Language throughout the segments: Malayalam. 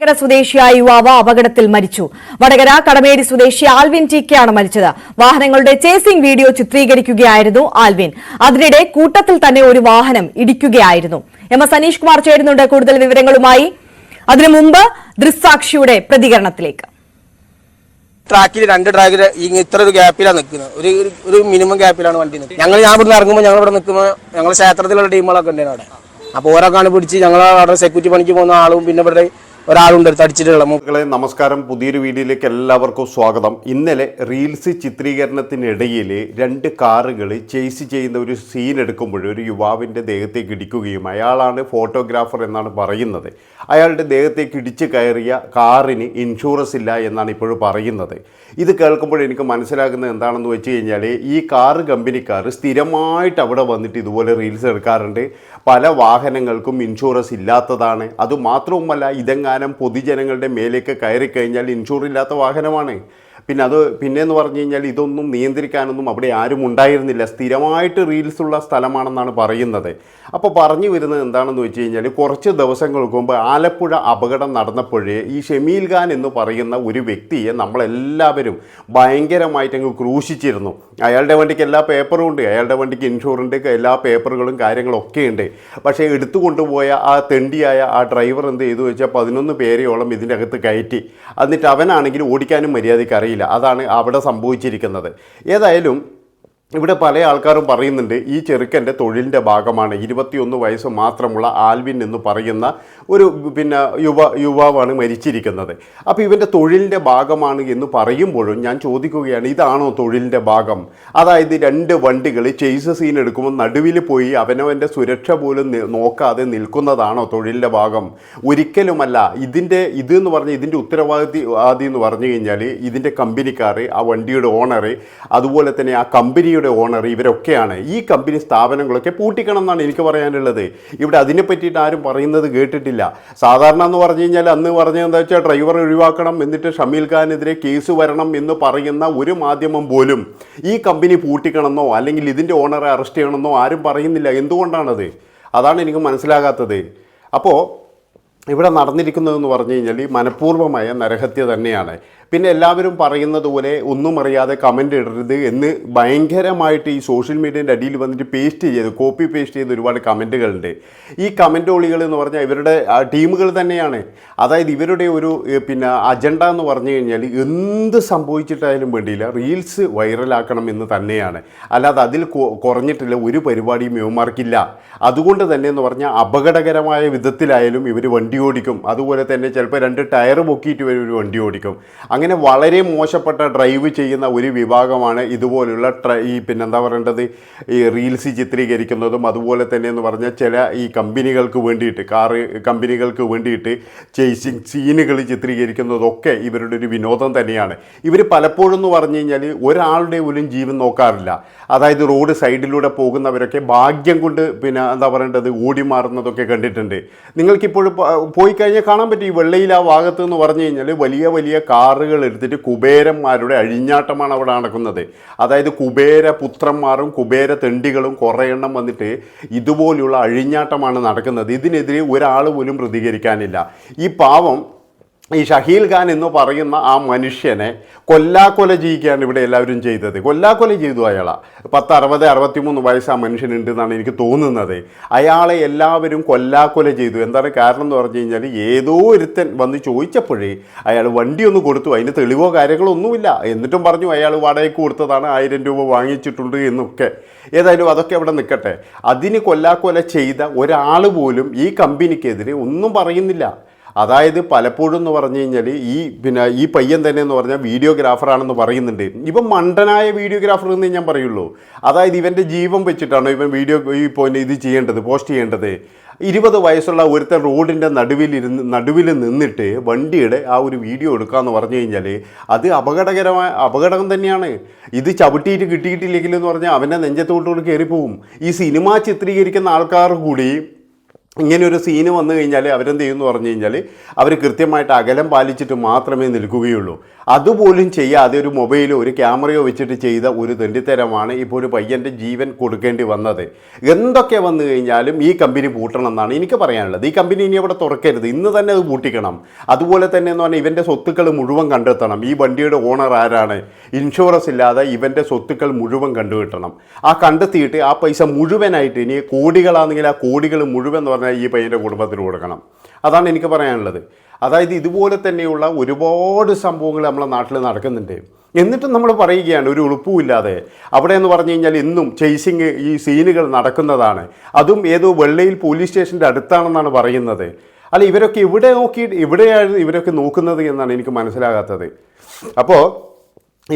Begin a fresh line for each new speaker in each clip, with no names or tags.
വടകര സ്വദേശിയായ യുവാവ് അപകടത്തിൽ മരിച്ചു. വടകര കടമേരി സ്വദേശി ആൽവിൻ ടി കെ ആണ് മരിച്ചത്. വാഹനങ്ങളുടെ ചേസിംഗ് വീഡിയോ ചിത്രീകരിക്കുകയായിരുന്നു ആൽവിൻ. അതിനിടെ കൂട്ടത്തിൽ തന്നെ ഒരു വാഹനം ഇടിക്കുകയായിരുന്നു. എം എസ് അനീഷ് കുമാർ ചേരുന്നുണ്ട് കൂടുതൽ വിവരങ്ങളുമായി. അതിനു മുമ്പ് ദൃക്സാക്ഷിയുടെ പ്രതികരണത്തിലേക്ക്.
ട്രാക്കിൽ രണ്ട് ട്രാക്കിൽ ഇത്ര ഒരു ഗ്യാപ്പിലാണ് നിൽക്കുന്നത്. ഒരു ഒരു- മിനിമം ഗ്യാപ്പിലാണ് വണ്ടി നിൽക്കുന്നത്. ഞങ്ങൾ ഞാൻ ഇവിടെ ഇറങ്ങുമ്പോൾ ഞങ്ങൾ ഇവിടെ നിൽക്കുമ്പോൾ ഞങ്ങൾ ക്ഷേത്രത്തിലുള്ള ടീമുകളൊക്കെ ഉണ്ടായിരുന്നു അവിടെ അപ്പോൾ ഓരോ കാണി പിടിച്ച് ഞങ്ങൾ അവിടെ സെക്യൂരിറ്റി പണിക്ക് പോകുന്ന ആളും പിന്നെ ഇവിടെ ഒരാളുണ്ട് തടിച്ചിട്ടുള്ള അടിച്ചിട്ടുള്ള
നമസ്കാരം. പുതിയൊരു വീഡിയോയിലേക്ക് എല്ലാവർക്കും സ്വാഗതം. ഇന്നലെ റീൽസ് ചിത്രീകരണത്തിനിടയിൽ രണ്ട് കാറുകൾ ചേസ് ചെയ്യുന്ന ഒരു സീൻ എടുക്കുമ്പോൾ ഒരു യുവാവിന്റെ ദേഹത്തേക്ക് ഇടിക്കുകയും അയാളാണ് ഫോട്ടോഗ്രാഫർ എന്നാണ് പറയുന്നത്. അയാളുടെ ദേഹത്തേക്ക് ഇടിച്ച് കയറിയ കാറിന് ഇൻഷുറൻസ് ഇല്ല എന്നാണ് ഇപ്പോഴും പറയുന്നത്. ഇത് കേൾക്കുമ്പോൾ എനിക്ക് മനസ്സിലാകുന്നത് എന്താണെന്ന് വെച്ച് കഴിഞ്ഞാൽ ഈ കാറ് കമ്പനിക്കാർ സ്ഥിരമായിട്ട് അവിടെ വന്നിട്ട് ഇതുപോലെ റീൽസ് എടുക്കാറുണ്ട്. പല വാഹനങ്ങൾക്കും ഇൻഷുറൻസ് ഇല്ലാത്തതാണ്. അതുമാത്രവുമല്ല ഇതെങ്ങാനും പൊതുജനങ്ങളുടെ മേലേക്ക് കയറി കഴിഞ്ഞാൽ ഇൻഷുർ ഇല്ലാത്ത വാഹനമാണ്. പിന്നെ അത് പിന്നെന്ന് പറഞ്ഞു കഴിഞ്ഞാൽ ഇതൊന്നും നിയന്ത്രിക്കാനൊന്നും അവിടെ ആരും ഉണ്ടായിരുന്നില്ല. സ്ഥിരമായിട്ട് റീൽസ് ഉള്ള സ്ഥലമാണെന്നാണ് പറയുന്നത്. അപ്പോൾ പറഞ്ഞു വരുന്നത് എന്താണെന്ന് വെച്ച് കഴിഞ്ഞാൽ കുറച്ച് ദിവസങ്ങൾക്ക് മുമ്പ് ആലപ്പുഴ അപകടം നടന്നപ്പോഴേ ഈ ഷമീൽ ഖാൻ എന്ന് പറയുന്ന ഒരു വ്യക്തിയെ നമ്മളെല്ലാവരും ഭയങ്കരമായിട്ട് അങ്ങ് ക്രൂശിച്ചിരുന്നു. അയാളുടെ വണ്ടിക്ക് എല്ലാ പേപ്പറും ഉണ്ട്. അയാളുടെ വണ്ടിക്ക് ഇൻഷുറന്റ് എല്ലാ പേപ്പറുകളും കാര്യങ്ങളും ഒക്കെ ഉണ്ട്. പക്ഷേ എടുത്തു കൊണ്ടുപോയ ആ തെണ്ടിയായ ആ ഡ്രൈവർ എന്ത് ചെയ്തു വെച്ചാൽ പതിനൊന്ന് പേരെയോളം ഇതിന്റെ അകത്ത് കയറ്റി. എന്നിട്ട് അവനാണെങ്കിൽ ഓടിക്കാനും മര്യാദയ്ക്ക് അറിയില്ല. അതാണ് അവിടെ സംഭവിച്ചിരിക്കുന്നത്. ഏതായാലും ഇവിടെ പല ആൾക്കാരും പറയുന്നുണ്ട് ഈ ചെറുക്കന്റെ തൊഴിലിന്റെ ഭാഗമാണ്. ഇരുപത്തിയൊന്ന് വയസ്സ് മാത്രമുള്ള ആൽവിൻ എന്ന് പറയുന്ന ഒരു പിന്നെ യുവ യുവാവാണ് മരിച്ചിരിക്കുന്നത്. അപ്പോൾ ഇവന്റെ തൊഴിലിന്റെ ഭാഗമാണ് എന്ന് പറയുമ്പോഴും ഞാൻ ചോദിക്കുകയാണ് ഇതാണോ തൊഴിലിന്റെ ഭാഗം? അതായത് രണ്ട് വണ്ടികൾ ചെയ്സ് സീൻ എടുക്കുമ്പോൾ നടുവിൽ പോയി അവനവന്റെ സുരക്ഷ പോലും നോക്കാതെ നിൽക്കുന്നതാണോ തൊഴിലിന്റെ ഭാഗം? ഒരിക്കലുമല്ല. ഇതിന്റെ ഇത് എന്ന് പറഞ്ഞാൽ ഇതിന്റെ ഉത്തരവാദി ആദ്യം എന്ന് പറഞ്ഞു കഴിഞ്ഞാൽ ഇതിന്റെ കമ്പനിക്കാർ ആ വണ്ടിയുടെ ഓണർ അതുപോലെ തന്നെ ആ കമ്പനിയുടെ ഓണർ ഇവരൊക്കെയാണ് ഈ കമ്പനി സ്ഥാപനങ്ങളൊക്കെ പൂട്ടിക്കണം എന്നാണ് എനിക്ക് പറയാനുള്ളത്. ഇവിടെ അതിനെ പറ്റിയിട്ട് ആരും പറയുന്നത് കേട്ടിട്ടില്ല. സാധാരണ എന്ന് പറഞ്ഞു കഴിഞ്ഞാൽ അന്ന് പറഞ്ഞത് എന്താ വെച്ചാൽ ഡ്രൈവർ ഒഴിവാക്കണം എന്നിട്ട് ഷമീൽ ഖാനെതിരെ കേസ് വരണം എന്ന് പറയുന്ന ഒരു മാധ്യമം പോലും ഈ കമ്പനി പൂട്ടിക്കണമെന്നോ അല്ലെങ്കിൽ ഇതിന്റെ ഓണറെ അറസ്റ്റ് ചെയ്യണമെന്നോ ആരും പറയുന്നില്ല. എന്തുകൊണ്ടാണത്? അതാണ് എനിക്ക് മനസ്സിലാകാത്തത്. അപ്പോൾ ഇവിടെ നടന്നിരിക്കുന്നതെന്ന് പറഞ്ഞു കഴിഞ്ഞാൽ ഈ മനഃപൂർവമായ നരഹത്യ തന്നെയാണ്. പിന്നെ എല്ലാവരും പറയുന്നത് പോലെ ഒന്നും അറിയാതെ കമന്റ് ഇടരുത് എന്ന് ഭയങ്കരമായിട്ട് ഈ സോഷ്യൽ മീഡിയന്റെ അടിയിൽ വന്നിട്ട് പേസ്റ്റ് ചെയ്ത് കോപ്പി പേസ്റ്റ് ചെയ്ത് ഒരുപാട് കമന്റുകളുണ്ട് ഈ കമന്റ് ഒളികൾ എന്ന് പറഞ്ഞാൽ ഇവരുടെ ടീമുകൾ തന്നെയാണ്. അതായത് ഇവരുടെ ഒരു പിന്നെ അജണ്ട എന്ന് പറഞ്ഞു കഴിഞ്ഞാൽ എന്ത് സംഭവിച്ചിട്ടായാലും വേണ്ടിയില്ല റീൽസ് വൈറലാക്കണം എന്ന് തന്നെയാണ്. അല്ലാതെ അതിൽ കുറഞ്ഞിട്ടില്ല ഒരു പരിപാടിയും യുവമാർക്കില്ല അതുകൊണ്ട് തന്നെ എന്ന് പറഞ്ഞാൽ അപകടകരമായ വിധത്തിലായാലും ഇവർ വണ്ടി ഓടിക്കും. അതുപോലെ തന്നെ ചിലപ്പോൾ രണ്ട് ടയർ പൊക്കിയിട്ട് ഇവർ വണ്ടി ഓടിക്കും. അങ്ങനെ വളരെ മോശപ്പെട്ട ഡ്രൈവ് ചെയ്യുന്ന ഒരു വിഭാഗമാണ് ഇതുപോലുള്ള ട്ര ഈ പിന്നെന്താ പറയേണ്ടത്? ഈ റീൽസ് ചിത്രീകരിക്കുന്നതും അതുപോലെ തന്നെ എന്ന് പറഞ്ഞാൽ ചില ഈ കമ്പനികൾക്ക് വേണ്ടിയിട്ട് കാറ് കമ്പനികൾക്ക് വേണ്ടിയിട്ട് ചേസിങ് സീനുകൾ ചിത്രീകരിക്കുന്നതൊക്കെ ഇവരുടെ ഒരു വിനോദം തന്നെയാണ്. ഇവർ പലപ്പോഴും എന്ന് പറഞ്ഞു കഴിഞ്ഞാൽ ഒരാളുടെ പോലും ജീവൻ നോക്കാറില്ല. അതായത് റോഡ് സൈഡിലൂടെ പോകുന്നവരൊക്കെ ഭാഗ്യം കൊണ്ട് പിന്നെ എന്താ പറയേണ്ടത്? ഓടി മാറുന്നതൊക്കെ കണ്ടിട്ടുണ്ട്. നിങ്ങൾക്കിപ്പോഴും പോയി കഴിഞ്ഞാൽ കാണാൻ പറ്റും ഈ വെള്ളയിൽ ആ ഭാഗത്ത് എന്ന് പറഞ്ഞു കഴിഞ്ഞാൽ വലിയ വലിയ കാറുകൾ എടുത്തിട്ട് കുബേരന്മാരുടെ അഴിഞ്ഞാട്ടമാണ് അവിടെ നടക്കുന്നത്. അതായത് കുബേര പുത്രന്മാരും കുബേര തെണ്ടികളും കുറേ എണ്ണം വന്നിട്ട് ഇതുപോലെയുള്ള അഴിഞ്ഞാട്ടമാണ് നടക്കുന്നത്. ഇതിനെതിരെ ഒരാൾ പോലും പ്രതികരിക്കാനില്ല. ഈ പാവം ഈ ഷഹീൽ ഖാൻ എന്ന് പറയുന്ന ആ മനുഷ്യനെ കൊല്ലാക്കൊല ചെയ്യുകയാണ് ഇവിടെ എല്ലാവരും ചെയ്തത്. കൊല്ലാക്കൊല ചെയ്തു അയാളെ. പത്ത് അറുപത് അറുപത്തിമൂന്ന് വയസ്സ് ആ മനുഷ്യനുണ്ട് എന്നാണ് എനിക്ക് തോന്നുന്നത്. അയാളെ എല്ലാവരും കൊല്ലാക്കൊല ചെയ്തു. എന്താണ് കാരണം എന്ന് പറഞ്ഞു കഴിഞ്ഞാൽ ഏതോ ഒരുത്തൻ വന്ന് ചോദിച്ചപ്പോഴേ അയാൾ വണ്ടി ഒന്ന് കൊടുത്തു. അതിന് തെളിവോ കാര്യങ്ങളോ ഒന്നുമില്ല. എന്നിട്ടും പറഞ്ഞു അയാൾ വാടകയ്ക്ക് കൊടുത്തതാണ് ആയിരം രൂപ വാങ്ങിച്ചിട്ടുണ്ട് എന്നൊക്കെ. ഏതായാലും അതൊക്കെ അവിടെ നിൽക്കട്ടെ. അതിന് കൊല്ലാക്കൊല ചെയ്ത ഒരാൾ പോലും ഈ കമ്പനിക്കെതിരെ ഒന്നും പറയുന്നില്ല. അതായത് പലപ്പോഴും എന്ന് പറഞ്ഞു കഴിഞ്ഞാൽ ഈ പിന്നെ ഈ പയ്യൻ തന്നെ എന്ന് പറഞ്ഞാൽ വീഡിയോഗ്രാഫറാണെന്ന് പറയുന്നുണ്ട്. ഇപ്പം മണ്ടനായ വീഡിയോഗ്രാഫർ എന്ന് ഞാൻ പറയുള്ളൂ. അതായത് ഇവന്റെ ജീവൻ വെച്ചിട്ടാണ് ഇവൻ വീഡിയോ ഈ പോയിന്റ് ഇത് ചെയ്യേണ്ടത് പോസ്റ്റ് ചെയ്യേണ്ടത്. ഇരുപത് വയസ്സുള്ള ഒരുത്തൻ റോഡിന്റെ നടുവിലിരുന്ന് നടുവിൽ നിന്നിട്ട് വണ്ടിയുടെ ആ ഒരു വീഡിയോ എടുക്കാമെന്ന് പറഞ്ഞു കഴിഞ്ഞാൽ അത് അപകടകരമായ അപകടം തന്നെയാണ്. ഇത് ചവിട്ടിയിട്ട് കിട്ടിയിട്ടില്ലെങ്കിൽ എന്ന് പറഞ്ഞാൽ അവന്റെ നെഞ്ചത്തോട്ടുകൂടി കയറിപ്പോവും. ഈ സിനിമ ചിത്രീകരിക്കുന്ന ആൾക്കാർ കൂടി ഇങ്ങനെ ഒരു സീന് വന്നു കഴിഞ്ഞാൽ അവരെന്ത് ചെയ്യുമെന്ന് പറഞ്ഞു കഴിഞ്ഞാൽ അവർ കൃത്യമായിട്ട് അകലം പാലിച്ചിട്ട് മാത്രമേ നിൽക്കുകയുള്ളൂ. അതുപോലും ചെയ്യാതെ ഒരു മൊബൈലോ ഒരു ക്യാമറയോ വെച്ചിട്ട് ചെയ്ത ഒരു തെണ്ടിത്തരമാണ് ഇപ്പോൾ ഒരു പയ്യന്റെ ജീവൻ കൊടുക്കേണ്ടി വന്നത്. എന്തൊക്കെ വന്നു കഴിഞ്ഞാലും ഈ കമ്പനി പൂട്ടണം എന്നാണ് എനിക്ക് പറയാനുള്ളത്. ഈ കമ്പനി ഇനി അവിടെ തുറക്കരുത്. ഇന്ന് തന്നെ അത് പൂട്ടിക്കണം. അതുപോലെ തന്നെ എന്ന് പറഞ്ഞാൽ ഇവന്റെ സ്വത്തുക്കൾ മുഴുവൻ കണ്ടെത്തണം. ഈ വണ്ടിയുടെ ഓണർ ആരാണ്? ഇൻഷുറൻസ് ഇല്ലാതെ ഇവന്റെ സ്വത്തുക്കൾ മുഴുവൻ കണ്ടുകിട്ടണം. ആ കണ്ടെത്തിയിട്ട് ആ പൈസ മുഴുവനായിട്ട് ഇനി കോടികളാണെങ്കിൽ ആ കോടികൾ മുഴുവൻ പറഞ്ഞാൽ ഈ പയ്യന്റെ കുടുംബത്തിന് കൊടുക്കണം. അതാണ് എനിക്ക് പറയാനുള്ളത്. അതായത് ഇതുപോലെ തന്നെയുള്ള ഒരുപാട് സംഭവങ്ങൾ നമ്മളെ നാട്ടിൽ നടക്കുന്നുണ്ട്. എന്നിട്ടും നമ്മൾ പറയുകയാണ് ഒരു ഉളുപ്പുമില്ലാതെ. അവിടെ എന്ന് പറഞ്ഞു കഴിഞ്ഞാൽ ഇന്നും ചേസിങ് ഈ സീനുകൾ നടക്കുന്നതാണ്. അതും ഏതോ വെള്ളയിൽ പോലീസ് സ്റ്റേഷന്റെ അടുത്താണെന്നാണ് പറയുന്നത്. അല്ല ഇവരൊക്കെ ഇവിടെ നോക്കി ഇവിടെയാണ് ഇവരൊക്കെ നോക്കുന്നത് എന്നാണ് എനിക്ക് മനസ്സിലാകാത്തത്. അപ്പോൾ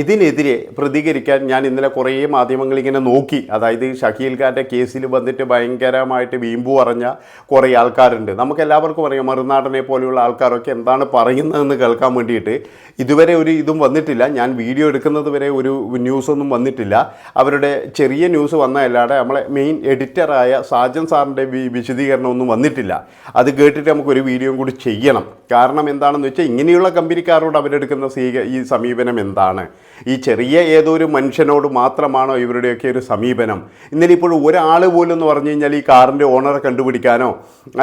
ഇതിനെതിരെ പ്രതികരിക്കാൻ ഞാൻ ഇന്നലെ കുറേ മാധ്യമങ്ങൾ ഇങ്ങനെ നോക്കി. അതായത് ഷഹീൽ ഖാന്റെ കേസിൽ വന്നിട്ട് ഭയങ്കരമായിട്ട് വീമ്പു പറഞ്ഞ കുറേ ആൾക്കാരുണ്ട്. നമുക്ക് എല്ലാവർക്കും അറിയാം മറുനാടനെ പോലെയുള്ള ആൾക്കാരൊക്കെ എന്താണ് പറയുന്നതെന്ന് കേൾക്കാൻ വേണ്ടിയിട്ട്. ഇതുവരെ ഒരു ഇതും വന്നിട്ടില്ല. ഞാൻ വീഡിയോ എടുക്കുന്നത് വരെ ഒരു ന്യൂസൊന്നും വന്നിട്ടില്ല. അവരുടെ ചെറിയ ന്യൂസ് വന്നതല്ലാതെ നമ്മളെ മെയിൻ എഡിറ്ററായ സാജൻ സാറിന്റെ വിശദീകരണമൊന്നും വന്നിട്ടില്ല. അത് കേട്ടിട്ട് നമുക്കൊരു വീഡിയോയും കൂടി ചെയ്യണം. കാരണം എന്താണെന്ന് വെച്ചാൽ ഇങ്ങനെയുള്ള കമ്പനിക്കാരോട് അവരെടുക്കുന്ന സ്വീക ഈ സമീപനം എന്താണ്? ഈ ചെറിയ ഏതോ ഒരു മനുഷ്യനോട് മാത്രമാണോ ഇവരുടെയൊക്കെ ഒരു സമീപനം? ഇന്നലെ ഇപ്പോൾ ഒരാൾ പോലും എന്ന് പറഞ്ഞു കഴിഞ്ഞാൽ ഈ കാറിന്റെ ഓണറെ കണ്ടുപിടിക്കാനോ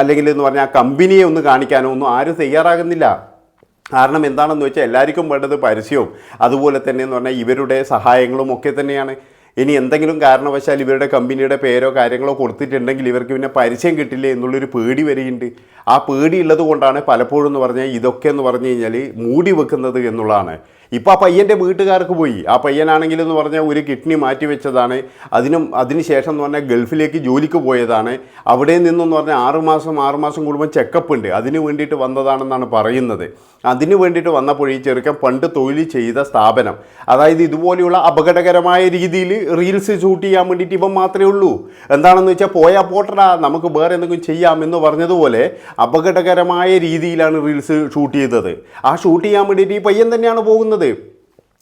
അല്ലെങ്കിൽ എന്ന് പറഞ്ഞാൽ ആ കമ്പനിയെ ഒന്ന് കാണിക്കാനോ ഒന്നും ആരും തയ്യാറാകുന്നില്ല. കാരണം എന്താണെന്ന് വെച്ചാൽ എല്ലാവർക്കും വേണ്ടത് പരസ്യവും അതുപോലെ തന്നെ എന്ന് പറഞ്ഞാൽ ഇവരുടെ സഹായങ്ങളും ഒക്കെ തന്നെയാണ്. ഇനി എന്തെങ്കിലും കാരണവശാൽ ഇവരുടെ കമ്പനിയുടെ പേരോ കാര്യങ്ങളോ കൊടുത്തിട്ടുണ്ടെങ്കിൽ ഇവർക്ക് പിന്നെ പരസ്യം കിട്ടില്ലേ എന്നുള്ളൊരു പേടി വരെയുണ്ട് ആ പേടി ഉള്ളത് കൊണ്ടാണ് പലപ്പോഴും എന്ന് പറഞ്ഞാൽ ഇതൊക്കെ എന്ന് പറഞ്ഞു കഴിഞ്ഞാൽ മൂടി വെക്കുന്നത് എന്നുള്ളതാണ്. ഇപ്പോൾ ആ പയ്യന്റെ വീട്ടുകാർക്ക് പോയി. ആ പയ്യനാണെങ്കിൽ എന്ന് പറഞ്ഞാൽ ഒരു കിഡ്നി മാറ്റി വെച്ചതാണ്. അതിനും അതിന് ശേഷം എന്ന് പറഞ്ഞാൽ ഗൾഫിലേക്ക് ജോലിക്ക് പോയതാണ്. അവിടെ നിന്നെന്ന് പറഞ്ഞാൽ ആറുമാസം ആറുമാസം കൂടുമ്പോൾ ചെക്കപ്പ് ഉണ്ട്. അതിന് വേണ്ടിയിട്ട് വന്നതാണെന്നാണ് പറയുന്നത്. അതിന് വേണ്ടിയിട്ട് വന്നപ്പോൾ ഈ ചെറുക്കൻ പണ്ട് തൊഴിൽ ചെയ്ത സ്ഥാപനം. അതായത് ഇതുപോലെയുള്ള അപകടകരമായ രീതിയിൽ റീൽസ് ഷൂട്ട് ചെയ്യാൻ വേണ്ടിയിട്ട് ഇവൻ മാത്രമേ ഉള്ളൂ. എന്താണെന്ന് വെച്ചാൽ പോയാൽ പോട്ടടാ നമുക്ക് വേറെ എന്തെങ്കിലും ചെയ്യാം എന്ന് പറഞ്ഞതുപോലെ അപകടകരമായ രീതിയിലാണ് റീൽസ് ഷൂട്ട് ചെയ്തത്. ആ ഷൂട്ട് ചെയ്യാൻ വേണ്ടിയിട്ട് ഈ പയ്യൻ തന്നെയാണ് പോകുന്നത്.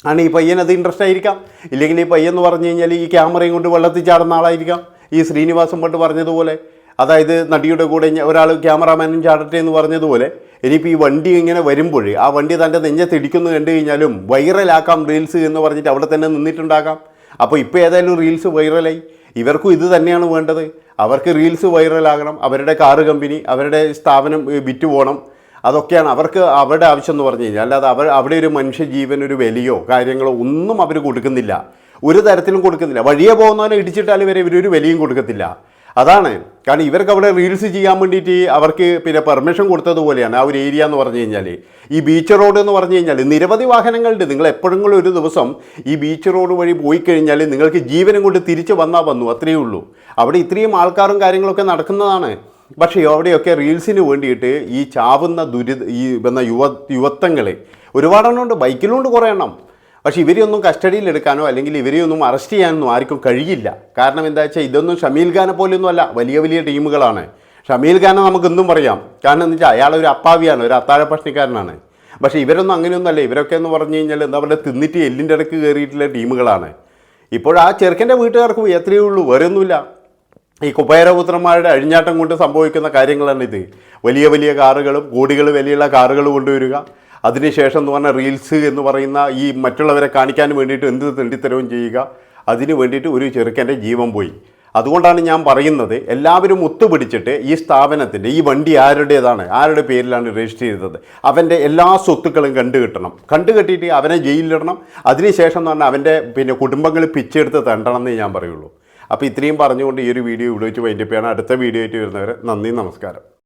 ആണ് ഈ പയ്യൻ അത് ഇൻട്രസ്റ്റ് ആയിരിക്കാം. ഇല്ലെങ്കിൽ ഈ പയ്യെന്ന് പറഞ്ഞു കഴിഞ്ഞാൽ ഈ ക്യാമറയും കൊണ്ട് വെള്ളത്തിൽ ചാടുന്ന ആളായിരിക്കാം. ഈ ശ്രീനിവാസൻ പണ്ട് പറഞ്ഞതുപോലെ. അതായത് നടിയുടെ കൂടെ ഒരാൾ ക്യാമറാമാനും ചാടട്ടെ എന്ന് പറഞ്ഞതുപോലെ. ഇനിയിപ്പോൾ ഈ വണ്ടി ഇങ്ങനെ വരുമ്പോൾ ആ വണ്ടി തന്റെ നെഞ്ചത്തിടിക്കുന്നു കണ്ടു കഴിഞ്ഞാലും വൈറലാക്കാം റീൽസ് എന്ന് പറഞ്ഞിട്ട് അവിടെ തന്നെ നിന്നിട്ടുണ്ടാകാം. അപ്പോൾ ഇപ്പോൾ ഏതായാലും റീൽസ് വൈറലായി. ഇവർക്കും ഇത് തന്നെയാണ് വേണ്ടത്. അവർക്ക് റീൽസ് വൈറലാകണം. അവരുടെ കാറ് കമ്പനി അവരുടെ സ്ഥാപനം വിറ്റുപോകണം വിറ്റ് പോകണം അതൊക്കെയാണ് അവർക്ക് അവരുടെ ആവശ്യം എന്ന് പറഞ്ഞു കഴിഞ്ഞാൽ അല്ലാതെ അവർ അവിടെ ഒരു മനുഷ്യജീവൻ ഒരു വിലയോ കാര്യങ്ങളോ ഒന്നും അവർ കൊടുക്കുന്നില്ല. ഒരു തരത്തിലും കൊടുക്കുന്നില്ല. വഴിയെ പോകുന്നവരെ ഇടിച്ചിട്ടാൽ വരെ ഇവരൊരു വിലയും കൊടുക്കത്തില്ല. അതാണ്. കാരണം ഇവർക്ക് അവിടെ റീൽസ് ചെയ്യാൻ വേണ്ടിയിട്ട് അവർക്ക് പിന്നെ പെർമിഷൻ കൊടുത്തതുപോലെയാണ് ആ ഒരു ഏരിയ എന്ന് പറഞ്ഞു കഴിഞ്ഞാൽ. ഈ ബീച്ച് റോഡ് എന്ന് പറഞ്ഞു കഴിഞ്ഞാൽ നിരവധി വാഹനങ്ങളുണ്ട്. നിങ്ങൾ എപ്പോഴെങ്കിലും ഒരു ദിവസം ഈ ബീച്ച് റോഡ് വഴി പോയി കഴിഞ്ഞാൽ നിങ്ങൾക്ക് ജീവനം കൊണ്ട് തിരിച്ച് വന്നാൽ വന്നു. അത്രയേ ഉള്ളൂ. അവിടെ ഇത്രയും ആൾക്കാരും കാര്യങ്ങളൊക്കെ നടക്കുന്നതാണ്. പക്ഷേ അവിടെയൊക്കെ റീൽസിന് വേണ്ടിയിട്ട് ഈ ചാവുന്ന ദുരി ഈ വന്ന യുവ യുവത്വങ്ങളെ ഒരുപാടെണ്ണമുണ്ട്. ബൈക്കിലുണ്ട് കുറേ എണ്ണം പക്ഷേ ഇവരെയൊന്നും കസ്റ്റഡിയിലെടുക്കാനോ അല്ലെങ്കിൽ ഇവരെയൊന്നും അറസ്റ്റ് ചെയ്യാനൊന്നും ആർക്കും കഴിയില്ല. കാരണം എന്താ വെച്ചാൽ ഇതൊന്നും ഷമീൽ ഖാനെ പോലെയൊന്നും അല്ല വലിയ വലിയ ടീമുകളാണ്. ഷമീൽ ഖാനെ നമുക്കെന്തും പറയാം. കാരണം എന്ന് വെച്ചാൽ അയാൾ ഒരു അപ്പാവിയാണ് ഒരു അത്താഴ പ്രശ്നക്കാരനാണ് പക്ഷേ ഇവരൊന്നും അങ്ങനെയൊന്നും അല്ല ഇവരൊക്കെ എന്ന് പറഞ്ഞു കഴിഞ്ഞാൽ എന്താ പറയുക തിന്നിട്ട് എല്ലിന്റെ ഇടയ്ക്ക് കയറിയിട്ടുള്ള ടീമുകളാണ്. ഇപ്പോൾ ആ ചെറുക്കന്റെ വീട്ടുകാർക്ക് എത്രയേ ഉള്ളൂ? വേറെ ഒന്നുമില്ല ഈ കുബേരപുത്രന്മാരുടെ അഴിഞ്ഞാട്ടം കൊണ്ട് സംഭവിക്കുന്ന കാര്യങ്ങളാണ് ഇത്. വലിയ വലിയ കാറുകളും കോടികൾ വിലയുള്ള കാറുകൾ കൊണ്ടുവരിക. അതിനുശേഷം എന്ന് പറഞ്ഞാൽ റീൽസ് എന്ന് പറയുന്ന ഈ മറ്റുള്ളവരെ കാണിക്കാൻ വേണ്ടിയിട്ട് എന്ത് തെണ്ടിത്തരവും ചെയ്യുക. അതിന് വേണ്ടിയിട്ട് ഒരു ചെറുക്കന്റെ ജീവൻ പോയി. അതുകൊണ്ടാണ് ഞാൻ പറയുന്നത് എല്ലാവരും ഒത്തുപിടിച്ചിട്ട് ഈ സ്ഥാപനത്തിന്റെ ഈ വണ്ടി ആരുടേതാണ് ആരുടെ പേരിലാണ് രജിസ്റ്റർ ചെയ്തത്? അവന്റെ എല്ലാ സ്വത്തുക്കളും കണ്ടുകിട്ടണം കണ്ടുകെട്ടിയിട്ട് അവനെ ജയിലിലിടണം. അതിനുശേഷം എന്ന് പറഞ്ഞാൽ അവന്റെ പിന്നെ കുടുംബങ്ങൾ പിച്ചെടുത്ത് തണ്ടണം എന്നേ ഞാൻ പറയുള്ളൂ. അപ്പോൾ ഇത്രയും പറഞ്ഞുകൊണ്ട് ഈ ഒരു വീഡിയോ ഇവിടെ വെച്ച് വൈൻഡപ്പ് ചെയ്യണം. അടുത്ത വീഡിയോ ആയിട്ട് വരുന്നവരെ നന്ദി നമസ്കാരം.